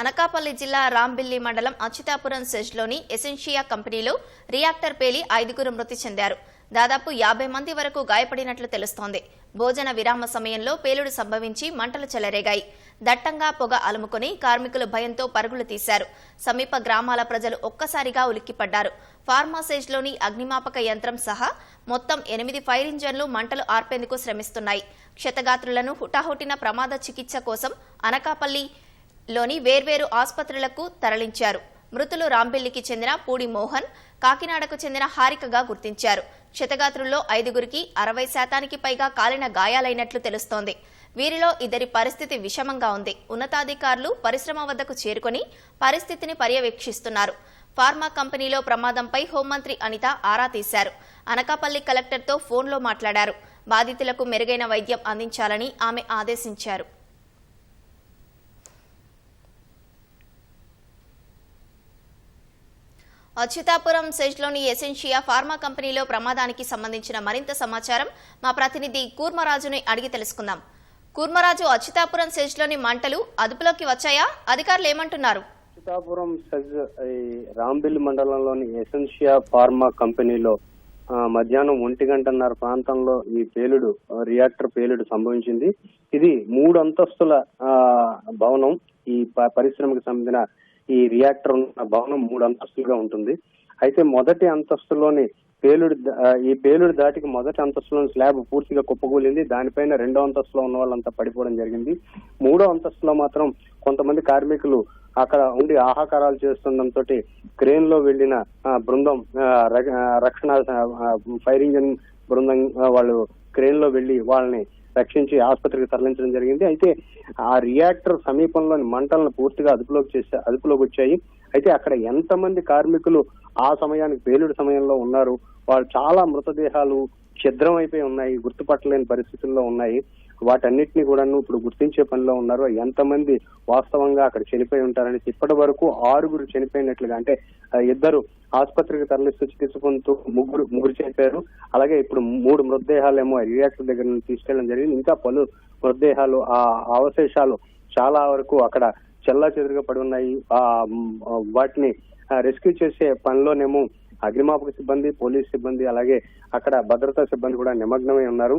అనకాపల్లి జిల్లా రాంబిల్లి మండలం అచ్యుతాపురం సెజ్లోని ఎసెన్షియా కంపెనీలో రియాక్టర్ పేలి ఐదుగురు మృతి చెందారు. దాదాపు యాభై మంది వరకు గాయపడినట్లు తెలుస్తోంది. భోజన విరామ సమయంలో పేలుడు సంభవించి మంటలు చెలరేగాయి. దట్టంగా పొగ అలుముకొని కార్మికులు భయంతో పరుగులు తీశారు. సమీప గ్రామాల ప్రజలు ఒక్కసారిగా ఉలిక్కిపడ్డారు. ఫార్మాసేజ్లోని అగ్నిమాపక యంత్రం సహా మొత్తం ఎనిమిది ఫైర్ ఇంజన్లు మంటలు ఆర్పేందుకు శ్రమిస్తున్నాయి. క్షతగాత్రులను హుటాహుటిన ప్రమాద చికిత్స కోసం అనకాపల్లి లోని వేర్వేరు ఆసుపత్రులకు తరలించారు. మృతులు రాంబిల్లికి చెందిన పూడి మోహన్ కాకినాడకు చెందిన హారికగా గుర్తించారు. క్షతగాత్రుల్లో ఐదుగురికి అరవై శాతానికి పైగా కాలిన గాయాలైనట్లు తెలుస్తోంది. వీరిలో ఇద్దరి పరిస్థితి విషమంగా ఉంది. ఉన్నతాధికారులు పరిశ్రమ వద్దకు చేరుకొని పరిస్థితిని పర్యవేక్షిస్తున్నారు. ఫార్మా కంపెనీలో ప్రమాదంపై హోంమంత్రి అనిత ఆరా తీశారు. అనకాపల్లి కలెక్టర్తో ఫోన్లో మాట్లాడారు. బాధితులకు మెరుగైన వైద్యం అందించాలని ఆమె ఆదేశించారు. అచ్యుతాపురం సెజ్లోని ఎసెన్షియా ఫార్మా కంపెనీలో ప్రమాదానికి సంబంధించిన మరింత సమాచారం మా ప్రతినిధి కూర్మరాజుని అడిగి తెలుసుకుందాం. కూర్మరాజు అచ్యుతాపురం సెజ్లోని మంటలు అదుపులోకి వచ్చాయా? అధికారులు ఏమంటున్నారు? అచ్యుతాపురం సెజ్ ఈ రాంబిల్ మండలంలోని ఎసెన్షియా ఫార్మా కంపెనీలో మధ్యాహ్నం ఒంటి గంటన్నర ప్రాంతంలో ఈ పేలుడు రియాక్టర్ పేలుడు సంభవించింది. ఇది మూడు అంతస్తుల భవనం ఈ ప- పరిశ్రమకు సంబంధించిన ఈ రియాక్టర్ ఉన్న భవనం మూడు అంతస్తులుగా ఉంటుంది. అయితే మొదటి అంతస్తులోని పేలుడు ఈ పేలుడు దాటికి మొదటి అంతస్తులోని స్లాబ్ పూర్తిగా కుప్పకూలింది. దానిపైన రెండో అంతస్తులో ఉన్న వాళ్ళంతా పడిపోవడం జరిగింది. మూడో అంతస్తులో మాత్రం కొంతమంది కార్మికులు అక్కడ ఉండి ఆహాకారాలు చేస్తుండటంతో క్రేన్లో వెళ్ళిన బృందం రక్షణ ఫైర్ ఇంజిన్ బృందం వాళ్ళు క్రేన్లో వెళ్ళి వాళ్ళని రక్షించి ఆసుపత్రికి తరలించడం జరిగింది. అయితే ఆ రియాక్టర్ సమీపంలోని మంటలను పూర్తిగా అదుపులోకి చేసే అదుపులోకి వచ్చాయి. అయితే అక్కడ ఎంతమంది కార్మికులు ఆ సమయానికి పేలుడు సమయంలో ఉన్నారు? వాళ్ళు చాలా మృతదేహాలు ఛిద్రం అయిపోయి ఉన్నాయి గుర్తుపట్టలేని పరిస్థితుల్లో ఉన్నాయి. వాటన్నిటిని కూడా ఇప్పుడు గుర్తించే పనిలో ఉన్నారు. ఎంతమంది వాస్తవంగా అక్కడ చనిపోయి ఉంటారని ఇప్పటి వరకు ఆరుగురు చనిపోయినట్లుగా అంటే ఇద్దరు ఆసుపత్రికి తరలిస్తూ చికిత్స పొందుతూ ముగ్గురు ముగ్గురు చనిపోయారు. అలాగే ఇప్పుడు మూడు మృతదేహాలేమో రియాక్టర్ దగ్గర నుంచి తీసుకెళ్ళడం జరిగింది. ఇంకా పలు మృతదేహాలు ఆ అవశేషాలు చాలా వరకు అక్కడ చెల్లా చెదురుగా పడి ఉన్నాయి. ఆ వాటిని రెస్క్యూ చేసే పనిలోనేమో అగ్నిమాపక సిబ్బంది పోలీస్ సిబ్బంది అలాగే అక్కడ భద్రతా సిబ్బంది కూడా నిమగ్నమై ఉన్నారు.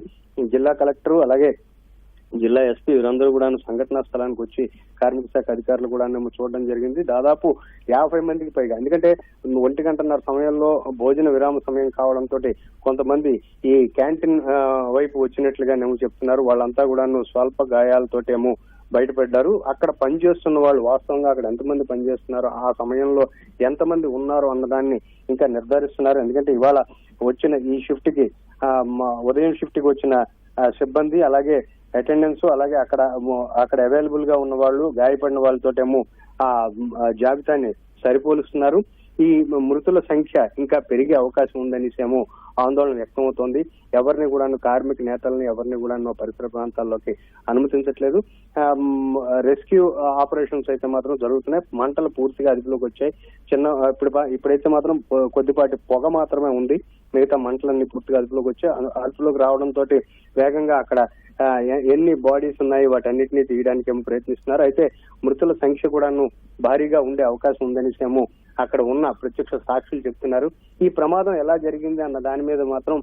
జిల్లా కలెక్టర్ అలాగే జిల్లా ఎస్పీ వీరందరూ కూడా సంఘటనా స్థలానికి వచ్చి కార్మిక శాఖ అధికారులు కూడా చూడడం జరిగింది. దాదాపు యాభై మందికి పైగా. ఎందుకంటే ఒంటి గంటన్నర సమయంలో భోజన విరామ సమయం కావడంతో కొంతమంది ఈ క్యాంటీన్ వైపు వచ్చినట్లుగా మేము చెప్తున్నారు. వాళ్ళంతా కూడా స్వల్ప గాయాలతోటేమో బయటపడ్డారు. అక్కడ పనిచేస్తున్న వాళ్ళు వాస్తవంగా అక్కడ ఎంతమంది పనిచేస్తున్నారు ఆ సమయంలో ఎంతమంది ఉన్నారు అన్నదాన్ని ఇంకా నిర్ధారిస్తున్నారు. ఎందుకంటే ఇవాళ వచ్చిన ఈ షిఫ్ట్కి ఉదయం షిఫ్ట్కి వచ్చిన సిబ్బంది అలాగే అటెండెన్స్ అలాగే అక్కడ అక్కడ అవైలబుల్గా ఉన్న వాళ్ళు గాయపడిన వాళ్ళతోటేమో ఆ జాబితాని సరిపోలుస్తున్నారు. ఈ మృతుల సంఖ్య ఇంకా పెరిగే అవకాశం ఉందనేసేమో ఆందోళన వ్యక్తమవుతోంది. ఎవరిని కూడాను కార్మిక నేతలను ఎవరిని కూడా పరిసర ప్రాంతాల్లోకి అనుమతించట్లేదు. రెస్క్యూ ఆపరేషన్స్ అయితే మాత్రం జరుగుతున్నాయి. మంటలు పూర్తిగా అదుపులోకి వచ్చాయి. చిన్న ఇప్పుడు ఇప్పుడైతే మాత్రం కొద్దిపాటి పొగ మాత్రమే ఉంది. మిగతా మంటలన్నీ పూర్తిగా అదుపులోకి వచ్చాయి. అదుపులోకి రావడంతో వేగంగా అక్కడ ఎన్ని బాడీస్ ఉన్నాయి? వాటన్నిటిని తీయడానికి ఏమో ప్రయత్నిస్తున్నారు. అయితే మృతుల సంఖ్య కూడాను భారీగా ఉండే అవకాశం ఉందనేసి ఏమో అక్కడ ఉన్న ప్రత్యక్ష సాక్షులు చెప్తున్నారు. ఈ ప్రమాదం ఎలా జరిగింది అన్న దాని మీద మాత్రం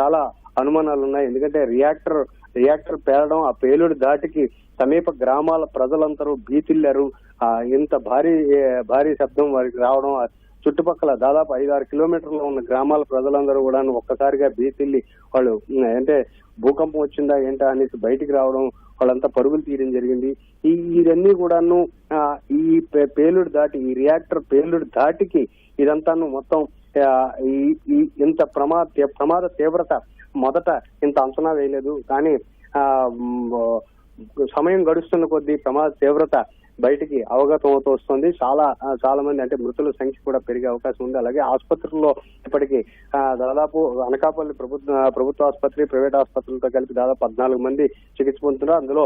చాలా అనుమానాలు ఉన్నాయి. ఎందుకంటే రియాక్టర్ రియాక్టర్ పేలడం ఆ పేలుడు దాటికి సమీప గ్రామాల ప్రజలందరూ భీతిల్లారు. ఆ, ఇంత భారీ భారీ శబ్దం వారికి రావడం చుట్టుపక్కల దాదాపు ఐదు ఆరు కిలోమీటర్లో ఉన్న గ్రామాల ప్రజలందరూ కూడా ఒక్కసారిగా బీతిల్లి వాళ్ళు అంటే భూకంపం వచ్చిందా ఏంటా అనేసి బయటికి రావడం వాళ్ళంతా పరుగులు తీయడం జరిగింది. ఈ ఇవన్నీ కూడాను ఆ, ఈ పే- పేలుడు దాటి ఈ రియాక్టర్ పేలుడు దాటికి ఇదంతాను మొత్తం ఈ ఇంత ప్రమాద ప్రమాద తీవ్రత మొదట ఇంత అంచనా వేయలేదు. కానీ సమయం గడుస్తున్న కొద్దీ ప్రమాద తీవ్రత బయటికి అవగతం అవుతూ వస్తుంది. చాలా చాలా మంది అంటే మృతుల సంఖ్య కూడా పెరిగే అవకాశం ఉంది. అలాగే ఆసుపత్రుల్లో ఇప్పటికీ దాదాపు అనకాపల్లి ప్రభుత్వ ప్రభుత్వ ఆసుపత్రి ప్రైవేట్ ఆసుపత్రులతో కలిపి దాదాపు పద్నాలుగు మంది చికిత్స పొందుతున్నారు. అందులో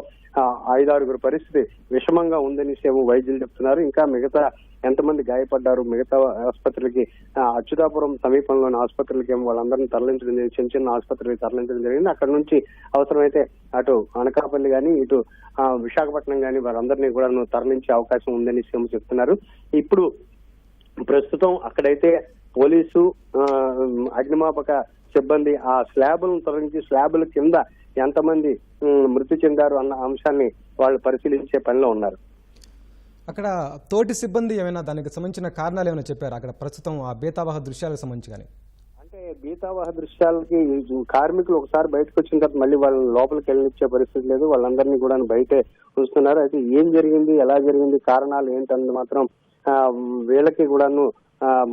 ఐదారుగురు పరిస్థితి విషమంగా ఉందని సేవ వైద్యులు చెప్తున్నారు. ఇంకా మిగతా ఎంతమంది గాయపడ్డారు? మిగతా ఆసుపత్రులకి అచ్యుతాపురం సమీపంలోని ఆసుపత్రులకి ఏమో వాళ్ళందరినీ తరలించడం జరిగింది. చిన్న చిన్న ఆసుపత్రులకి తరలించడం జరిగింది. అక్కడ నుంచి అవసరమైతే అటు అనకాపల్లి కానీ ఇటు ఆ, విశాఖపట్నం కానీ వారందరినీ కూడా తరలించే అవకాశం ఉందని సీఎం చెప్తున్నారు. ఇప్పుడు ప్రస్తుతం అక్కడైతే పోలీసు అగ్నిమాపక సిబ్బంది ఆ స్లాబులను తొలగించి స్లాబుల కింద ఎంతమంది మృతి చెందారు అన్న అంశాన్ని వాళ్ళు పరిశీలించే పనిలో ఉన్నారు. అక్కడ తోటి సిబ్బంది ఏమైనా దానికి సంబంధించిన కారణాలు ఏమైనా చెప్పారు? అక్కడ ప్రస్తుతం ఆ బీతావహ దృశ్యాలకు సంబంధించి కానీ అంటే బీతావహ దృశ్యాలకి కార్మికులు ఒకసారి బయటకు వచ్చిన తర్వాత మళ్ళీ వాళ్ళని లోపలికి వెళ్ళనిచ్చే పరిస్థితి లేదు. వాళ్ళందరినీ కూడా బయటే చూస్తున్నారు అయితే ఏం జరిగింది? ఎలా జరిగింది? కారణాలు ఏంటన్నది మాత్రం వీళ్ళకి కూడాను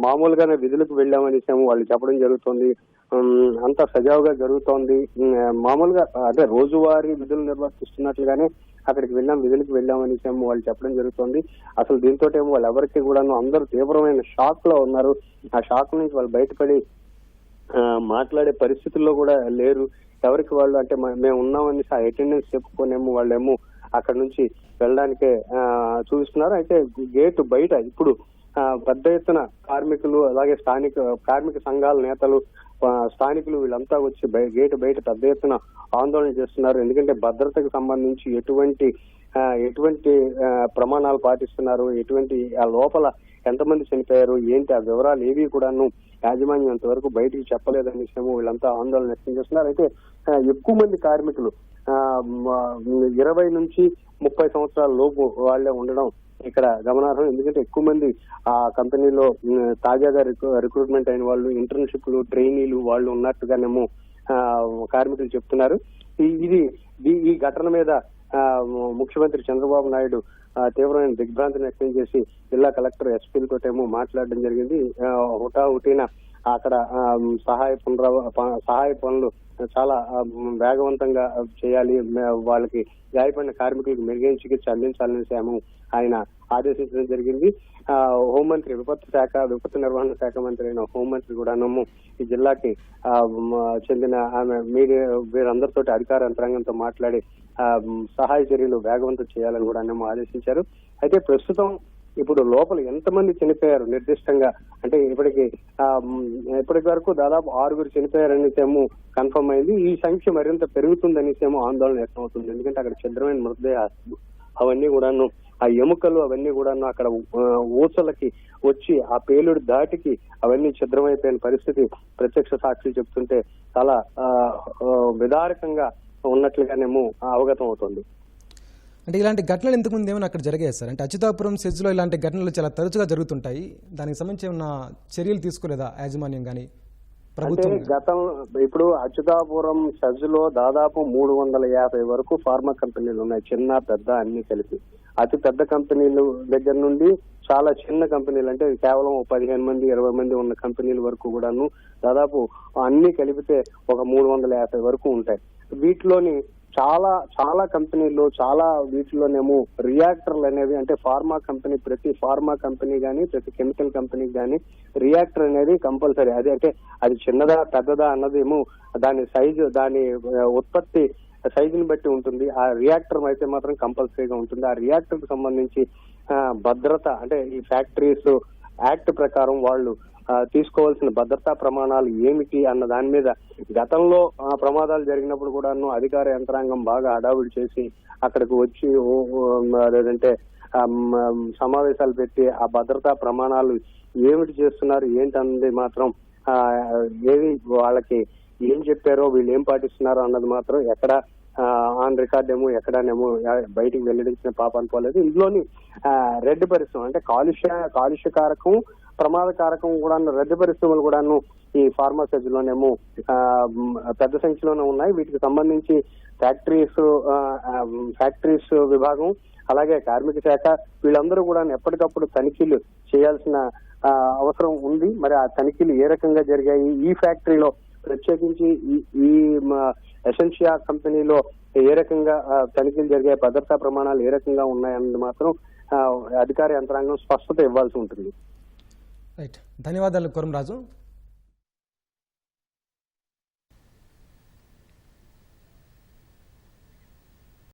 మామూలుగానే విధులకు వెళ్ళామనేసాము వాళ్ళు చెప్పడం జరుగుతుంది. అంత అంతా సజావుగా జరుగుతోంది. మామూలుగా అదే రోజువారీ విధులు నిర్వర్తిస్తున్నట్లుగానే అక్కడికి వెళ్ళాం విధులకు వెళ్ళామనేసాము వాళ్ళు చెప్పడం జరుగుతుంది. అసలు దీంతో ఏమో వాళ్ళు ఎవరికి కూడాను అందరూ తీవ్రమైన షాక్లో ఉన్నారు. ఆ షాక్ నుంచి వాళ్ళు బయటపడి మాట్లాడే పరిస్థితుల్లో కూడా లేరు. ఎవరికి వాళ్ళు అంటే మేము ఉన్నామని ఆ అటెండెన్స్ చెప్పుకోనేమో వాళ్ళేమో అక్కడ నుంచి వెళ్ళడానికే చూపిస్తున్నారు. చూస్తున్నారు అయితే గేట్ బయట ఇప్పుడు పెద్ద ఎత్తున కార్మికులు అలాగే స్థానిక కార్మిక సంఘాల నేతలు స్థానికులు వీళ్ళంతా వచ్చి గేటు బయట పెద్ద ఎత్తున ఆందోళన చేస్తున్నారు. ఎందుకంటే భద్రతకు సంబంధించి ఎటువంటి ఎటువంటి ప్రమాణాలు పాటిస్తున్నారు? ఎటువంటి ఆ లోపల ఎంతమంది చనిపోయారు? ఏంటి ఆ వివరాలు ఏవి కూడాను యాజమాన్యం అంతవరకు బయటికి చెప్పలేదని విషయము వీళ్ళంతా ఆందోళన వ్యక్తం చేస్తున్నారు. అయితే ఎక్కువ మంది కార్మికులు ఇరవై నుంచి ముప్పై సంవత్సరాల లోపు వాళ్ళే ఉండడం ఇక్కడ గమనార్హం. ఎందుకంటే ఎక్కువ మంది ఆ కంపెనీలో తాజాగా రిక్రూట్మెంట్ అయిన వాళ్ళు ఇంటర్న్షిప్లు ట్రైనీలు వాళ్ళు ఉన్నట్టుగానేమో కార్మికులు చెప్తున్నారు. ఇది ఈ- ఘటన మీద ముఖ్యమంత్రి చంద్రబాబు నాయుడు తీవ్రమైన దిగ్భ్రాంతిని వ్యక్తం చేసి జిల్లా కలెక్టర్ ఎస్పీలతో ఏమో మాట్లాడడం జరిగింది. ఆ, హుటా హుటీన అక్కడ సహాయ పునరావ సహాయ పనులు చాలా వేగవంతంగా చేయాలి. వాళ్ళకి గాయపడిన కార్మికులకు మెరుగైన చికిత్స అందించాలని ఏమో ఆయన ఆదేశించడం జరిగింది. ఆ, హోంమంత్రి విపత్తు శాఖ విపత్తు నిర్వహణ శాఖ మంత్రి అయిన హోంమంత్రి కూడాను ఈ జిల్లాకి ఆ, చెందిన ఆమె మీడియా వీరందరితో అధికార యంత్రాంగంతో మాట్లాడి ఆ, సహాయ చర్యలు వేగవంతం చేయాలని కూడా ఆదేశించారు. అయితే ప్రస్తుతం ఇప్పుడు లోపల ఎంతమంది చనిపోయారు నిర్దిష్టంగా? అంటే ఇప్పటికి ఆ, ఇప్పటి వరకు దాదాపు ఆరుగురు చనిపోయారని కన్ఫర్మ్ అయింది. ఈ సంఖ్య మరింత పెరుగుతుందనేసేమో ఆందోళన వ్యక్తమవుతుంది. ఎందుకంటే అక్కడ ఛిద్రమైన మృతదేహాలు అవన్నీ కూడాను ఆ ఎముకలు అవన్నీ కూడాను అక్కడ ఆ, ఊసలకి వచ్చి ఆ పేలుడు దాటికి అవన్నీ ఛిద్రమైపోయిన పరిస్థితి ప్రత్యక్ష సాక్షులు చెప్తుంటే చాలా విదారకంగా ఉన్నట్లుగానేమో అవగతం అవుతుంది అంటే ఇలాంటి ఘటనలు ఇంతకు ముందు ఏమైనా అక్కడ జరిగాయి సార్? అంటే అచ్యుతాపురం సెజ్లో ఇలాంటి ఘటనలు చాలా తరచుగా జరుగుతుంటాయి. దానికి సంబంధించి ఏమైనా చర్యలు తీసుకోలేదా యాజమాన్యం కానీ అంటే గతం ఇప్పుడు అచ్యుతాపురం సజ్లో దాదాపు మూడు వందల యాభై వరకు ఫార్మా కంపెనీలు ఉన్నాయి. చిన్న పెద్ద అన్ని కలిపి. అతి పెద్ద కంపెనీలు దగ్గర నుండి చాలా చిన్న కంపెనీలు అంటే కేవలం పదిహేను మంది ఇరవై మంది ఉన్న కంపెనీల వరకు కూడాను దాదాపు అన్ని కలిపితే ఒక మూడు వందల యాభై వరకు ఉంటాయి. వీటిలోని చాలా చాలా కంపెనీలు చాలా వీటిలోనేమో రియాక్టర్లు అనేవి అంటే ఫార్మా కంపెనీ ప్రతి ఫార్మా కంపెనీ కానీ ప్రతి కెమికల్ కంపెనీ కానీ రియాక్టర్ అనేది కంపల్సరీ అది అంటే అది చిన్నదా పెద్దదా అన్నదేమో దాని సైజు దాని ఉత్పత్తి సైజుని బట్టి ఉంటుంది. ఆ రియాక్టర్ అయితే మాత్రం కంపల్సరీగా ఉంటుంది. ఆ రియాక్టర్కు సంబంధించి భద్రత అంటే ఈ ఫ్యాక్టరీస్ యాక్ట్ ప్రకారం వాళ్ళు తీసుకోవాల్సిన భద్రతా ప్రమాణాలు ఏమిటి అన్న దాని మీద గతంలో ఆ, ప్రమాదాలు జరిగినప్పుడు కూడాను అధికార యంత్రాంగం బాగా హడావుడి చేసి అక్కడికి వచ్చి లేదంటే సమావేశాలు పెట్టి ఆ భద్రతా ప్రమాణాలు ఏమిటి చేస్తున్నారు ఏంటన్నది మాత్రం ఏవి ఏది వాళ్ళకి ఏం చెప్పారో వీళ్ళు ఏం పాటిస్తున్నారో అన్నది మాత్రం ఎక్కడ ఆన్ రికార్డ్ ఏమో ఎక్కడనేమో బయటికి వెల్లడించిన పాప అనుకోలేదు ఇందులోని రెడ్ పరిశ్రమ అంటే కాలుష్య కాలుష్య కారకం ప్రమాద కారకం కూడా రెడ్ పరిశ్రమలు కూడాను ఈ ఫార్మసీస్ పెద్ద సంఖ్యలోనే ఉన్నాయి. వీటికి సంబంధించి ఫ్యాక్టరీస్ ఫ్యాక్టరీస్ విభాగం అలాగే కార్మిక శాఖ వీళ్ళందరూ కూడా ఎప్పటికప్పుడు తనిఖీలు చేయాల్సిన అవసరం ఉంది. మరి ఆ తనిఖీలు ఏ రకంగా జరిగాయి? ఈ ఫ్యాక్టరీలో ప్రత్యేకించి ఈ- ఈ ఎసెన్షియా కంపెనీలో ఏ రకంగా తనిఖీలు జరిగాయి? భద్రతా ప్రమాణాలు ఏ రకంగా ఉన్నాయన్నది మాత్రం అధికార యంత్రాంగం స్పష్టత ఇవ్వాల్సి ఉంటుంది. రైట్ ధన్యవాదాలు కొరంరాజు